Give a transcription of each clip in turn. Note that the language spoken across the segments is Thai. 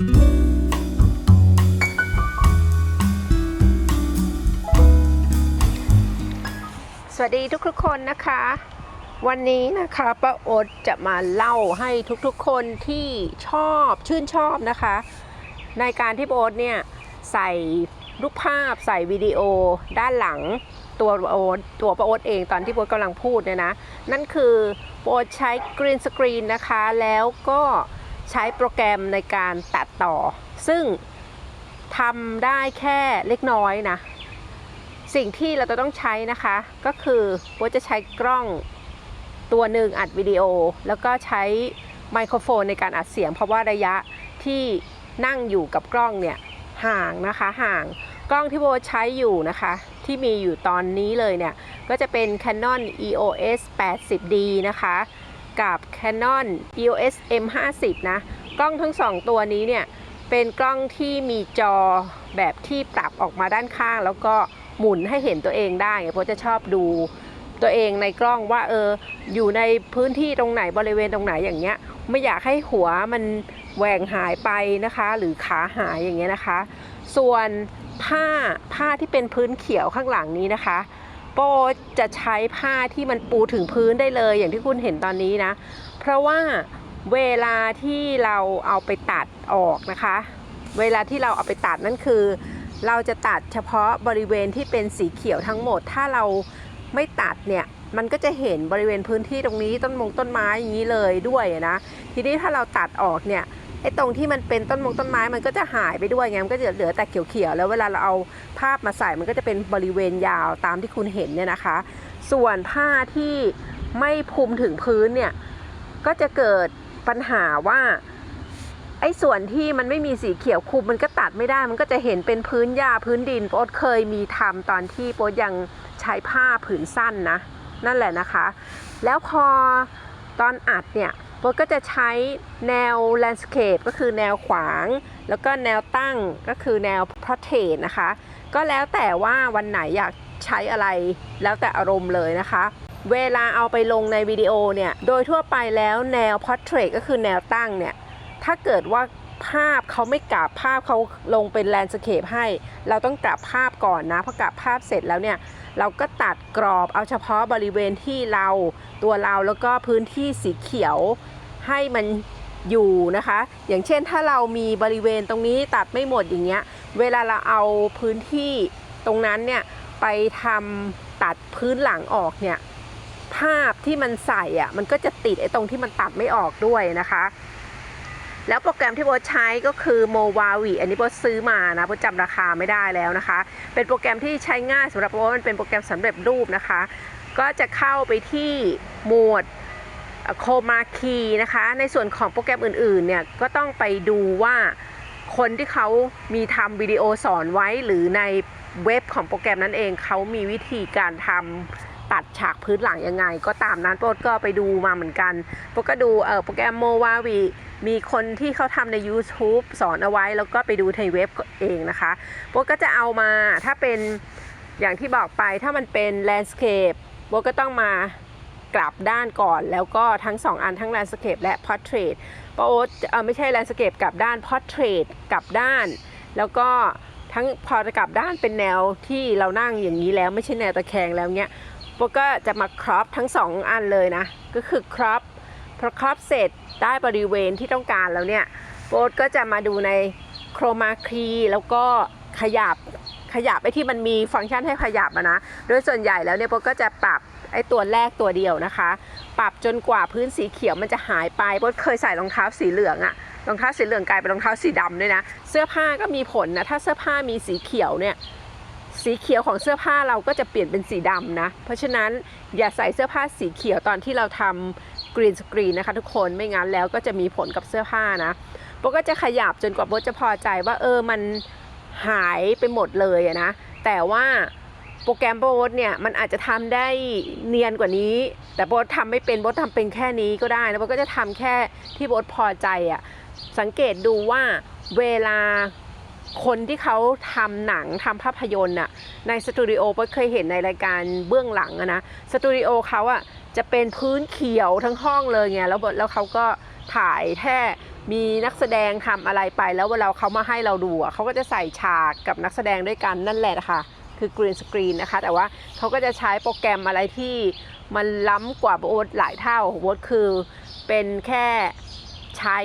สวัสดีทุกๆคนนะคะ วันนี้นะคะป้าอ๊ตจะมาเล่าให้ทุกๆคนที่ชอบชื่นชอบนะคะ ในการที่ป้าโอ๊ตเนี่ยใส่รูปภาพใส่วิดีโอด้านหลังตัวโอตัวป้าโอ๊ตเองตอนที่ป้าโอ๊ตกำลังพูดเนี่ยนะ นั่นคือป้าโอ๊ตใช้กรีนสกรีนนะคะ แล้วก็ ใช้โปรแกรมในการตัดต่อ ซึ่งทำได้แค่เล็กน้อยนะ สิ่งที่เราจะต้องใช้นะคะ ก็คือว่าจะใช้กล้องตัวหนึ่งอัดวิดีโอ แล้วก็ใช้ไมโครโฟนในการอัดเสียง เพราะว่าระยะที่นั่งอยู่กับกล้องเนี่ยห่างนะคะห่างกล้องที่โบใช้อยู่นะคะ ที่มีอยู่ตอนนี้เลยเนี่ย ก็จะเป็น Canon EOS 80D นะคะ กับ Canon EOS M50 นะ กล้องทั้งสองตัวนี้เนี่ย เป็นกล้องที่มีจอแบบที่ปรับออกมาด้านข้าง แล้วก็หมุนให้เห็นตัวเองได้เพราะจะชอบดูตัวเองในกล้องว่าเอออยู่ในพื้นที่ตรงไหนบริเวณตรงไหนอย่างเงี้ย ไม่อยากให้หัวมันแหว่งหายไปนะคะ หรือขาหายอย่างเงี้ยนะคะ ส่วนผ้าผ้าที่เป็นพื้นเขียวข้างหลังนี้นะคะ โปจะใช้ผ้าที่มันปูถึงพื้นได้เลย อย่างที่คุณเห็นตอนนี้นะ เพราะว่าเวลาที่เราเอาไปตัดออกนะคะ เวลาที่เราเอาไปตัดนั่นคือ เราจะตัดเฉพาะบริเวณที่เป็นสีเขียวทั้งหมด ถ้าเราไม่ตัดเนี่ยมันก็จะเห็นบริเวณพื้นที่ตรงนี้ต้นมงต้นไม้อย่างนี้เลยด้วยนะ ทีนี้ถ้าเราตัดออกเนี่ย ไอ้ตรงที่มันเป็นต้นมงต้นไม้มันก็จะหายไปด้วยไงมันก็จะเหลือแต่เขียวๆแล้วเวลาเราเอาภาพมาใส่มันก็จะเป็นบริเวณยาวตามที่คุณเห็นเนี่ยนะคะ ส่วนผ้าที่ไม่พุมถึงพื้นเนี่ยก็จะเกิดปัญหาว่าไอ้ส่วนที่มันไม่มีสีเขียวคุมมันก็ตัดไม่ได้ มันก็จะเห็นเป็นพื้นหญ้าพื้นดินโป๊ดเคยมีทำตอนที่โป๊ดยังใช้ผ้าผืนสั้นนะ นั่นแหละนะคะ แล้วพอตอนอัดเนี่ย โป๊ดก็จะใช้แนว landscape ก็คือแนวขวาง แล้วก็แนวตั้งก็คือแนว portrait นะคะ ก็แล้วแต่ว่าวันไหนอยากใช้อะไรแล้วแต่อารมณ์เลยนะคะ เวลาเอาไปลงในวิดีโอเนี่ย โดยทั่วไปแล้วแนว portrait ก็คือแนวตั้งเนี่ย ถ้าเกิดว่า ภาพเขาไม่กลับภาพเขาลงเป็นแลนด์สเคปให้ เราต้องกลับภาพก่อนนะพอกลับภาพเสร็จแล้วเนี่ยเราก็ตัดกรอบเอาเฉพาะบริเวณที่เราตัวเราแล้วก็พื้นที่สีเขียวให้มันอยู่นะคะ อย่างเช่นถ้าเรามีบริเวณตรงนี้ตัดไม่หมดอย่างเงี้ยเวลาเราเอาพื้นที่ตรงนั้นเนี่ยไปทำตัดพื้นหลังออกเนี่ยภาพที่มันใส่อะมันก็จะติดไอ้ตรงที่มันตัดไม่ออกด้วยนะคะ แล้วโปรแกรมที่โบใช้ก็คือ m o v a v i อันนี้โบซื้อมานะโบจำราคาไม่ได้แล้วนะคะ เป็นโปรแกรมที่ใช้ง่ายสำหรับโบมันเป็นโปรแกรมสำเร็จรูปนะคะ ก็จะเข้าไปที่โหมดโคมาคีนะคะ ในส่วนของโปรแกรมอื่นๆเนี่ยก็ต้องไปดูว่าคนที่เขามีทำวิดีโอสอนไว้หรือในเว็บของโปรแกรมนั้นเองเขามีวิธีการทำตัดฉากพื้นหลังยังไง ก็ตามนั้นโปรดก็ไปดูมาเหมือนกันโปรก็ดูเออโปรแกรมโมวาวี มีคนที่เขาทำใน YouTube สอนเอาไว้แล้วก็ไปดูในเว็บเองนะคะโบก็จะเอามาถ้าเป็นอย่างที่บอกไปถ้ามันเป็น landscape โบก็ต้องมากลับด้านก่อนแล้วก็ทั้ง 2 อันทั้ง landscape และ portrait โปรเออไม่ใช่ landscape กลับด้าน portrait กลับด้าน แล้วก็ทั้งพอจะกลับด้านเป็นแนวที่เรานั่งอย่างนี้แล้วไม่ใช่แนวตะแคงแล้วเนี้ยโปก็จะมาครอปทั้ง 2 อันเลยนะ ก็คือครอป พอครอบเสร็จได้บริเวณที่ต้องการแล้วเนี่ยโบทก็จะมาดูในโครมาคีแล้วก็ขยับขยับไอ้ที่มันมีฟังก์ชันให้ขยับอะนะ โดยส่วนใหญ่แล้วเนี่ยโบทก็จะปรับไอ้ตัวแรกตัวเดียวนะคะ ปรับจนกว่าพื้นสีเขียวมันจะหายไปโบทเคยใส่รองเท้าสีเหลืองอะรองเท้าสีเหลืองกลายเป็นรองเท้าสีดำด้วยนะ เสื้อผ้าก็มีผลนะ ถ้าเสื้อผ้ามีสีเขียวเนี่ยสีเขียวของเสื้อผ้าเราก็จะเปลี่ยนเป็นสีดำนะ เพราะฉะนั้นอย่าใส่เสื้อผ้าสีเขียวตอนที่เราทำ กรีนสกรีนนะคะทุกคนไม่งั้นแล้วก็จะมีผลกับเสื้อผ้านะโบก็จะขยับจนกว่าโบจะพอใจว่าเออมันหายไปหมดเลยอะนะ แต่ว่าโปรแกรมโบทเนี่ยมันอาจจะทำได้เนียนกว่านี้ แต่โบททำไม่เป็นโบททำเป็นแค่นี้ก็ได้นะโบก็จะทำแค่ที่โบทพอใจอะสังเกตดูว่าเวลาคนที่เขาทำหนังทำภาพยนตร์น่ะในสตูดิโอก็เคยเห็นในรายการเบื้องหลังอะนะสตูดิโอเขาอะ จะเป็นพื้นเขียวทั้งห้องเลยไงแล้วแล้วเขาก็ถ่ายแค่มีนักแสดงทำอะไรไปแล้วเวลาเขามาให้เราดูอะเขาก็จะใส่ฉากกับนักแสดงด้วยกันนั่นแหละนะคะคือกรีนสกรีนนะคะ แต่ว่าเขาก็จะใช้โปรแกรมอะไรที่มันล้ำกว่าโอ๊ตหลายเท่าโอ๊ตคือเป็นแค่ใช้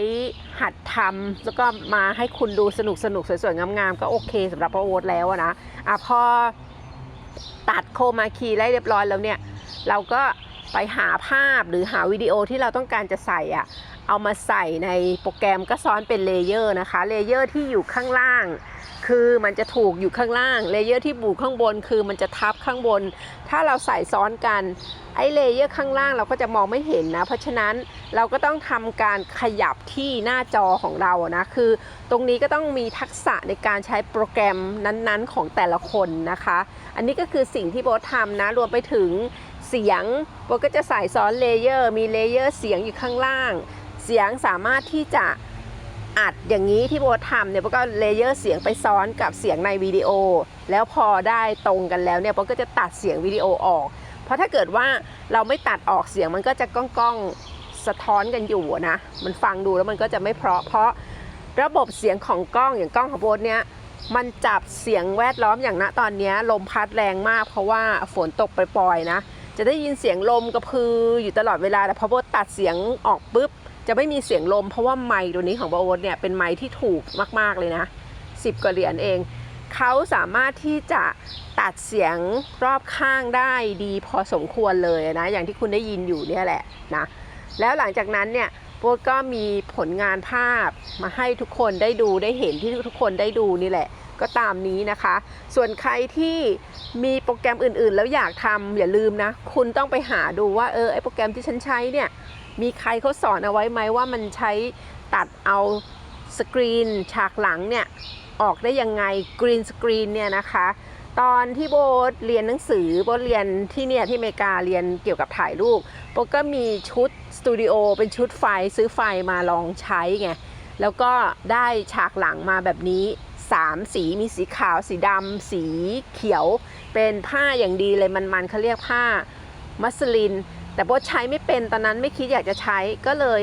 หัดทำแล้วก็มาให้คุณดูสนุกสนุกสวยๆงามๆก็โอเคสำหรับโอ๊ตแล้วนะอะพอตัดโคมาคีได้เรียบร้อยแล้วเนี่ย เราก็ ไปหาภาพหรือหาวิดีโอที่เราต้องการจะใส่อะเอามาใส่ในโปรแกรมก็ซ้อนเป็นเลเยอร์นะคะเลเยอร์ที่อยู่ข้างล่าง คือมันจะถูกอยู่ข้างล่างเลเยอร์ที่บูข้างบนคือมันจะทับข้างบน ถ้าเราใส่ซ้อนกันไอ้เลเยอร์ข้างล่างเราก็จะมองไม่เห็นนะ เพราะฉะนั้นเราก็ต้องทำการขยับที่หน้าจอของเราอะนะคือ ตรงนี้ก็ต้องมีทักษะในการใช้โปรแกรมนั้นๆ ของแต่ละคนนะคะ อันนี้ก็คือสิ่งที่โบททำนะรวมไปถึง เสียงโบก็จะใส่ซ้อนเลเยอร์ มีเลเยอร์เสียงอยู่ข้างล่าง เสียงสามารถที่จะอัดอย่างนี้ที่โบทำเนี่ยโบก็เลเยอร์เสียงไปซ้อนกับเสียงในวิดีโอ แล้วพอได้ตรงกันแล้วเนี่ยโบก็จะตัดเสียงวิดีโอออก เพราะถ้าเกิดว่าเราไม่ตัดออกเสียงมันก็จะก้องก้องๆสะท้อนกันอยู่นะ มันฟังดูแล้วมันก็จะไม่เพราะ เพราะระบบเสียงของกล้องอย่างกล้องของโบทเนี่ยมันจับเสียงแวดล้อมอย่างณตอนนี้ลมพัดแรงมากเพราะว่าฝนตกปล่อยๆนะ จะได้ยินเสียงลมกระพืออยู่ตลอดเวลาแต่พอโบทตัดเสียงออกปุ๊บจะไม่มีเสียงลม เพราะว่าไมค์ตัวนี้ของโบทเนี่ยเป็นไมค์ที่ถูกมาก ๆเลยนะ10กว่าเหรียญเอง เขาสามารถที่จะตัดเสียงรอบข้างได้ดีพอสมควรเลยนะอย่างที่คุณได้ยินอยู่เนี่ยแหละนะแล้วหลังจากนั้นเนี่ยโบทก็มีผลงานภาพมาให้ทุกคนได้ดูได้เห็นที่ทุกคนได้ดูนี่แหละ ก็ตามนี้นะคะ ส่วนใครที่มีโปรแกรมอื่นๆ แล้วอยากทำอย่าลืมนะ คุณต้องไปหาดูว่าเออไอโปรแกรมที่ฉันใช้เนี่ย มีใครเขาสอนเอาไว้ไหมว่ามันใช้ตัดเอาสกรีนฉากหลังเนี่ยออกได้ยังไงกรีนสกรีนเนี่ยนะคะ ตอนที่โบทเรียนหนังสือโบทเรียนที่เนี่ยที่อเมริกาเรียนเกี่ยวกับถ่ายรูปโบทก็มีชุดสตูดิโอเป็นชุดไฟซื้อไฟมาลองใช้ไงแล้วก็ได้ฉากหลังมาแบบนี้ 3 สีมีสีขาวสีดำสีเขียวเป็นผ้าอย่างดีเลยมันๆเขาเรียกผ้ามัสลิน แต่โบใช้ไม่เป็นตอนนั้นไม่คิดอยากจะใช้ก็เลย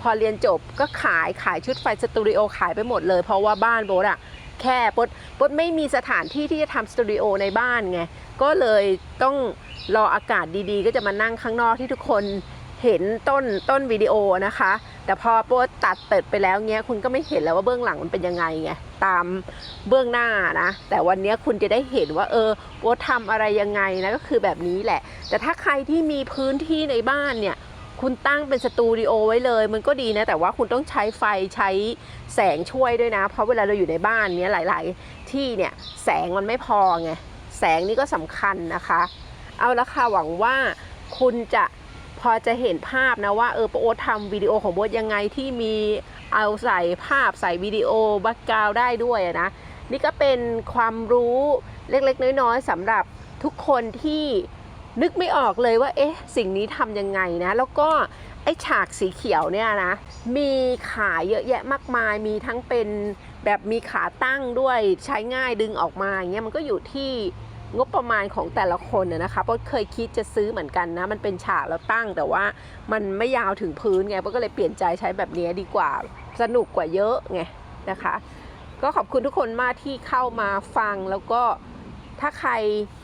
พอเรียนจบก็ขายขายชุดไฟสตูดิโอขายไปหมดเลย เพราะว่าบ้านโบทอะแค่โบทโบทไม่มีสถานที่ที่จะทำสตูดิโอในบ้านไงก็เลยต้องรออากาศดีๆ ก็จะมานั่งข้างนอกที่ทุกคนเห็นต้นต้นวิดีโอนะคะ แต่พอโบทตัดเปิดไปแล้วเงี้ยคุณก็ไม่เห็นแล้วว่าเบื้องหลังมันเป็นยังไงไงตามเบื้องหน้านะ แต่วันนี้คุณจะได้เห็นว่า เออโบททำอะไรยังไงนะก็คือแบบนี้แหละ แต่ถ้าใครที่มีพื้นที่ในบ้านเนี่ยคุณตั้งเป็นสตูดิโอไว้เลย มันก็ดีนะ แต่ว่าคุณต้องใช้ไฟใช้แสงช่วยด้วยนะ เพราะเวลาเราอยู่ในบ้านเนี้ยหลาย ๆ ที่เนี่ยแสงมันไม่พอไงแสงนี่ก็สำคัญนะคะ เอาละค่ะหวังว่าคุณจะ พอจะเห็นภาพนะว่าเออโอ๊ตทำวิดีโอของโบ๊ทยังไงที่มีเอาใส่ภาพใส่วิดีโอบ็กกราวได้ด้วยนะนี่ก็เป็นความรู้เล็กๆ น้อยๆสำหรับทุกคนที่นึกไม่ออกเลยว่าเอ๊ะสิ่งนี้ทำยังไงนะ แล้วก็ไอ้ฉากสีเขียวเนี่ยนะมีขายเยอะแยะมากมาย มีทั้งเป็นแบบมีขาตั้งด้วยใช้ง่ายดึงออกมาอย่างเงี้ยมันก็อยู่ที่ งบประมาณของแต่ละคนนะนะคะเพราะเคยคิดจะซื้อเหมือนกันนะ มันเป็นฉากแล้วตั้งแต่ว่ามันไม่ยาวถึงพื้นไงเพราะก็เลยเปลี่ยนใจใช้แบบนี้ดีกว่าสนุกกว่าเยอะไงนะคะ ก็ขอบคุณทุกคนมากที่เข้ามาฟังแล้วก็ถ้าใคร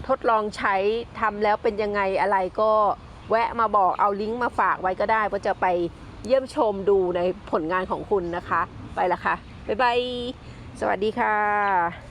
ทดลองใช้ทำแล้วเป็นยังไงอะไรก็แวะมาบอกเอาลิงก์มาฝากไว้ก็ได้เพราะจะไปเยี่ยมชมดูในผลงานของคุณนะคะ ไปละค่ะ บ๊ายบาย สวัสดีค่ะ